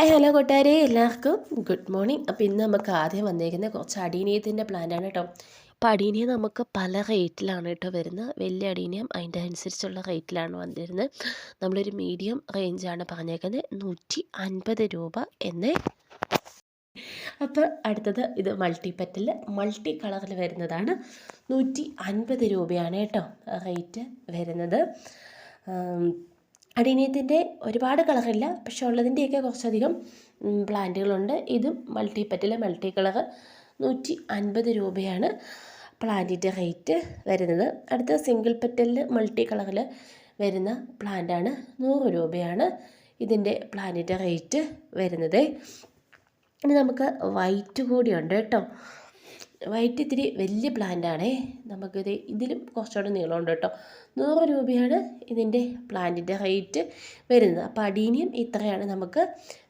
Hi hello കൂട്ടുകാരെ എല്ലാവർക്കും good morning അപ്പോൾ ഇന്ന് നമുക്ക് ആദ്യം വന്നേക്കുന്നത് കുറച്ച് അടീനീയത്തിന്റെ പ്ലാന്റാണ് കേട്ടോ അപ്പോൾ അടീനിയം നമുക്ക് പല റേറ്റിലാണ് കേട്ടോ വരുന്നത്. വലിയ അടീനിയം അതിന്റെ അനുസരിച്ചുള്ള റേറ്റിലാണ് വന്നിരുന്നത്. നമ്മളൊരു മീഡിയം റേഞ്ചാണ് പറഞ്ഞേക്കുന്നത്. നൂറ്റി അൻപത് രൂപ എന്ന്. അപ്പോൾ അടുത്തത് ഇത് മൾട്ടി പെറ്റൽ മൾട്ടി കളറിൽ വരുന്നതാണ്. നൂറ്റി അൻപത് രൂപയാണ് കേട്ടോ റേറ്റ് വരുന്നത്. അടീനിയത്തിന്റെ ഒരുപാട് കളറില്ല പക്ഷെ ഉള്ളതിന്റെയൊക്കെ കുറച്ചധികം പ്ലാന്റുകളുണ്ട്. ഇതും മൾട്ടി പെറ്റൽ മൾട്ടി കളർ നൂറ്റി അൻപത് രൂപയാണ് പ്ലാന്റിന്റെ റേറ്റ് വരുന്നത്. അടുത്ത സിംഗിൾ പെറ്റലിൽ മൾട്ടി കളറിൽ വരുന്ന പ്ലാന്റാണ് നൂറ് രൂപയാണ് ഇതിന്റെ പ്ലാന്റിന്റെ റേറ്റ് വരുന്നത്. ഇനി നമുക്ക് വൈറ്റ് കൂടിയുണ്ട് കേട്ടോ. വൈറ്റ് ഇത്തിരി വലിയ പ്ലാന്റാണേ നമുക്കിത് ഇതിലും കുറച്ചുകൂടെ നീളമുണ്ട് കേട്ടോ. നൂറ് രൂപയാണ് ഇതിന്റെ പ്ലാന്റിന്റെ റേറ്റ് വരുന്നത്. അപ്പോൾ അടീനിയം ഇത്രയാണ് നമുക്ക്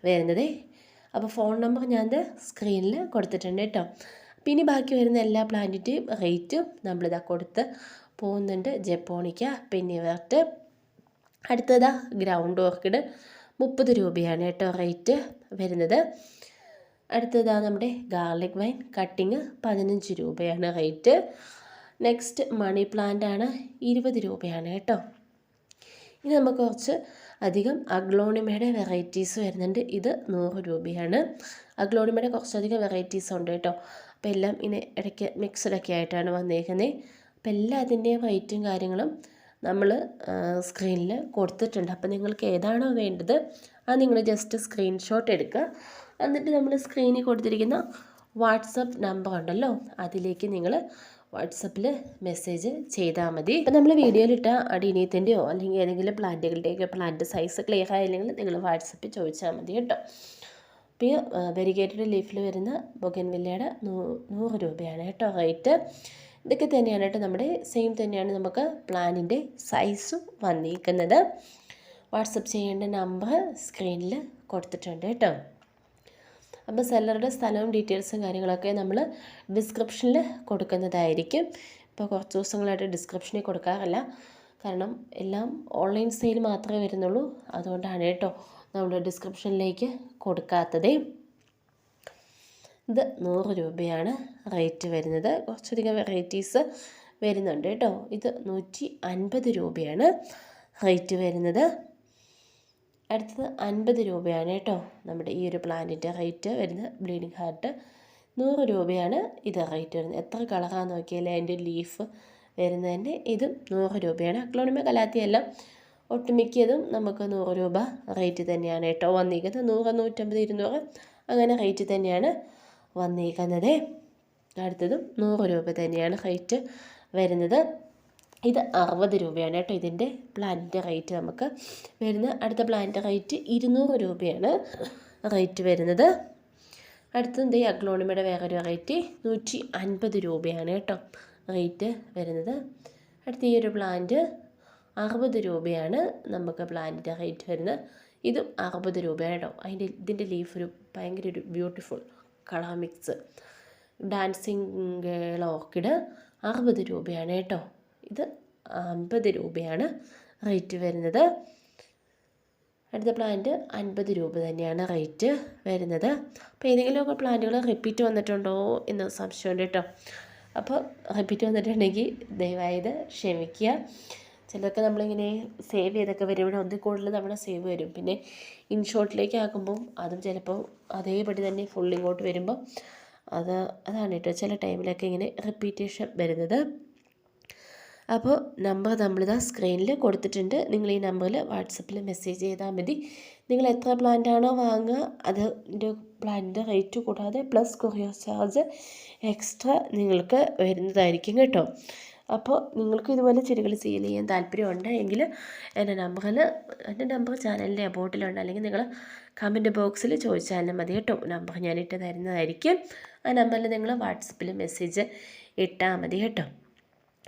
വരുന്നത്. അപ്പോൾ ഫോൺ നമ്പർ ഞാൻ സ്ക്രീനിൽ കൊടുത്തിട്ടുണ്ട് കേട്ടോ. പിന്നെ ബാക്കി വരുന്ന എല്ലാ പ്ലാന്റിന്റെയും റേറ്റും നമ്മളിതാ കൊടുത്ത് പോകുന്നുണ്ട് ജപ്പോണിക്ക. പിന്നെ വേർട്ട് അടുത്തതാ ഗ്രൗണ്ട് ഓർക്കിഡ് മുപ്പത് രൂപയാണ് കേട്ടോ റേറ്റ് വരുന്നത്. അടുത്തതാണ് നമ്മുടെ ഗാർലിക് വൈൻ കട്ടിങ് പതിനഞ്ച് രൂപയാണ് റേറ്റ് നെക്സ്റ്റ് മണി പ്ലാന്റ് ആണ് ഇരുപത് രൂപയാണ് കേട്ടോ. ഇനി നമുക്ക് കുറച്ച് അധികം അഗ്ലോണിമയുടെ വെറൈറ്റീസ് വരുന്നുണ്ട്. ഇത് നൂറ് രൂപയാണ്. അഗ്ലോണിമയുടെ കുറച്ചധികം വെറൈറ്റീസ് ഉണ്ട് കേട്ടോ. അപ്പോൾ എല്ലാം ഇനി ഇടയ്ക്ക് മിക്സഡൊക്കെ ആയിട്ടാണ് വന്നേക്കുന്നത് അപ്പോൾ എല്ലാത്തിന്റെയും റേറ്റും കാര്യങ്ങളും നമ്മൾ സ്ക്രീനിൽ കൊടുത്തിട്ടുണ്ട്. അപ്പോൾ നിങ്ങൾക്ക് ഏതാണോ വേണ്ടത് അത് നിങ്ങൾ ജസ്റ്റ് സ്ക്രീൻഷോട്ട് എടുക്കുക. എന്നിട്ട് നമ്മൾ സ്ക്രീനിൽ കൊടുത്തിരിക്കുന്ന വാട്സപ്പ് നമ്പർ ഉണ്ടല്ലോ അതിലേക്ക് നിങ്ങൾ വാട്സപ്പിൽ മെസ്സേജ് ചെയ്താൽ മതി. ഇപ്പം നമ്മൾ വീഡിയോയിലിട്ട അടീനിയത്തിന്റെയോ അല്ലെങ്കിൽ ഏതെങ്കിലും പ്ലാന്റുകളുടെയൊക്കെ പ്ലാന്റ് സൈസ് ക്ലിയർ ആയില്ലെങ്കിൽ നിങ്ങൾ വാട്സപ്പിൽ ചോദിച്ചാൽ മതി കേട്ടോ. ഇപ്പോൾ വെരിഗേറ്റഡ് ലീഫിൽ വരുന്ന ബൊഗൻവില്ലയുടെ നൂ നൂറ് രൂപയാണ് കേട്ടോ റേറ്റ് ഇതൊക്കെ തന്നെയാണ് കേട്ടോ നമ്മുടെ സെയിം തന്നെയാണ് നമുക്ക് പ്ലാനിന്റെ സൈസും വന്നിരിക്കുന്നത് വാട്സപ്പ് ചെയ്യേണ്ട നമ്പർ സ്ക്രീനിൽ കൊടുത്തിട്ടുണ്ട് കേട്ടോ. അപ്പോൾ സെല്ലറുടെ സ്ഥലവും ഡീറ്റെയിൽസും കാര്യങ്ങളൊക്കെ നമ്മൾ ഡിസ്ക്രിപ്ഷനിൽ കൊടുക്കുന്നതായിരിക്കും. ഇപ്പോൾ കുറച്ച് ദിവസങ്ങളായിട്ട് ഡിസ്ക്രിപ്ഷനിൽ കൊടുക്കാറില്ല. കാരണം എല്ലാം ഓൺലൈൻ സെയിൽ മാത്രമേ വരുന്നുള്ളൂ. അതുകൊണ്ടാണ് കേട്ടോ നമ്മൾ ഡിസ്ക്രിപ്ഷനിലേക്ക് കൊടുക്കാത്തത്. ഇത് നൂറ് രൂപയാണ് റേറ്റ് വരുന്നത്. കുറച്ചധികം വെറൈറ്റീസ് വരുന്നുണ്ട് കേട്ടോ. ഇത് നൂറ്റി അൻപത് രൂപയാണ് റേറ്റ് വരുന്നത്. അടുത്തത് അൻപത് രൂപയാണ് കേട്ടോ. നമ്മുടെ ഈ ഒരു പ്ലാന്റിന്റെ റേറ്റ് വരുന്നത് ബ്ലീഡിങ് ഹാർട്ട് നൂറ് രൂപയാണ് ഇത് റേറ്റ് വരുന്നത്. എത്ര കളറാണെന്ന് നോക്കിയാൽ അതിന്റെ ലീഫ് വരുന്നതിന്റെ ഇതും നൂറ് രൂപയാണ്. അക്ലോണിമ കലാത്തിയെല്ലാം ഒട്ടുമിക്കതും നമുക്ക് നൂറ് രൂപ റേറ്റ് തന്നെയാണ് കേട്ടോ വന്നിരിക്കുന്നത്. നൂറ് നൂറ്റമ്പത് ഇരുന്നൂറ് അങ്ങനെ റേറ്റ് തന്നെയാണ് വന്നിരിക്കുന്നത്. അടുത്തതും നൂറ് രൂപ തന്നെയാണ് റേറ്റ് വരുന്നത്. ഇത് അറുപത് രൂപയാണ് കേട്ടോ ഇതിന്റെ പ്ലാന്റിന്റെ റേറ്റ് നമുക്ക് വരുന്ന അടുത്ത പ്ലാന്റിന്റെ റേറ്റ് ഇരുന്നൂറ് രൂപയാണ് റേറ്റ് വരുന്നത്. അടുത്തത് ഈ അഗ്ലോണിമയുടെ വേറൊരു റേറ്റ് നൂറ്റി അൻപത് രൂപയാണ് കേട്ടോ റേറ്റ് വരുന്നത്. അടുത്ത ഈ ഒരു പ്ലാന്റ് അറുപത് രൂപയാണ് നമുക്ക് പ്ലാന്റിന്റെ റേറ്റ് വരുന്നത്. ഇതും അറുപത് രൂപയാണ് കേട്ടോ. അതിന്റെ ഇതിന്റെ ലീഫ് ഒരു ഭയങ്കര ഒരു beautiful colour mix. Dancing orchid അറുപത് രൂപയാണ് കേട്ടോ. ഇത് അമ്പത് രൂപയാണ് റേറ്റ് വരുന്നത്. അടുത്ത പ്ലാന്റ് അൻപത് രൂപ തന്നെയാണ് റേറ്റ് വരുന്നത്. അപ്പോൾ ഏതെങ്കിലുമൊക്കെ പ്ലാന്റുകൾ റിപ്പീറ്റ് വന്നിട്ടുണ്ടോ എന്ന് സംശയമുണ്ട് കേട്ടോ. അപ്പോൾ റിപ്പീറ്റ് വന്നിട്ടുണ്ടെങ്കിൽ ദയവായത് ക്ഷമിക്കുക. ചിലതൊക്കെ നമ്മളിങ്ങനെ സേവ് ചെയ്തൊക്കെ വരുമ്പോൾ ഒന്നിൽ കൂടുതൽ തവണ സേവ് വരും. പിന്നെ ഇൻഷോട്ടിലേക്ക് ആക്കുമ്പം അതും ചിലപ്പോൾ അതേപടി തന്നെ ഫുൾ ഇങ്ങോട്ട് വരുമ്പോൾ അത് അതാണ് കേട്ടോ ചില ടൈമിലൊക്കെ ഇങ്ങനെ റിപ്പീറ്റേഷൻ വരുന്നത്. അപ്പോൾ നമ്പർ നമ്മളിതാ സ്ക്രീനിൽ കൊടുത്തിട്ടുണ്ട്. നിങ്ങൾ ഈ നമ്പറിൽ വാട്സപ്പിൽ മെസ്സേജ് ചെയ്താൽ മതി. നിങ്ങൾ എത്ര പ്ലാന്റാണോ വാങ്ങുക അതിന്റെ പ്ലാന്റിന്റെ റേറ്റ് കൂടാതെ പ്ലസ് കൊറിയർ ചാർജ് എക്സ്ട്രാ നിങ്ങൾക്ക് വരുന്നതായിരിക്കും കേട്ടോ. അപ്പോൾ നിങ്ങൾക്ക് ഇതുപോലെ ചെടികൾ സെയിൽ ചെയ്യാൻ താല്പര്യമുണ്ട് എങ്കിൽ എന്റെ നമ്പറിൽ എന്റെ നമ്പർ ചാനലിന്റെ അബോട്ടിലുണ്ട്. അല്ലെങ്കിൽ നിങ്ങൾ കമന്റ് ബോക്സിൽ ചോദിച്ചാലും മതി കേട്ടോ. നമ്പർ ഞാനിട്ട് തരുന്നതായിരിക്കും. ആ നമ്പറിൽ നിങ്ങൾ വാട്സപ്പിൽ മെസ്സേജ് ഇട്ടാൽ മതി കേട്ടോ.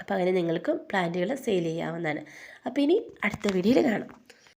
അപ്പോൾ അങ്ങനെ നിങ്ങൾക്ക് പ്ലാന്റുകൾ സെയിൽ ചെയ്യാവുന്നതാണ്. അപ്പോൾ ഇനി അടുത്ത വീഡിയോയിൽ കാണാം.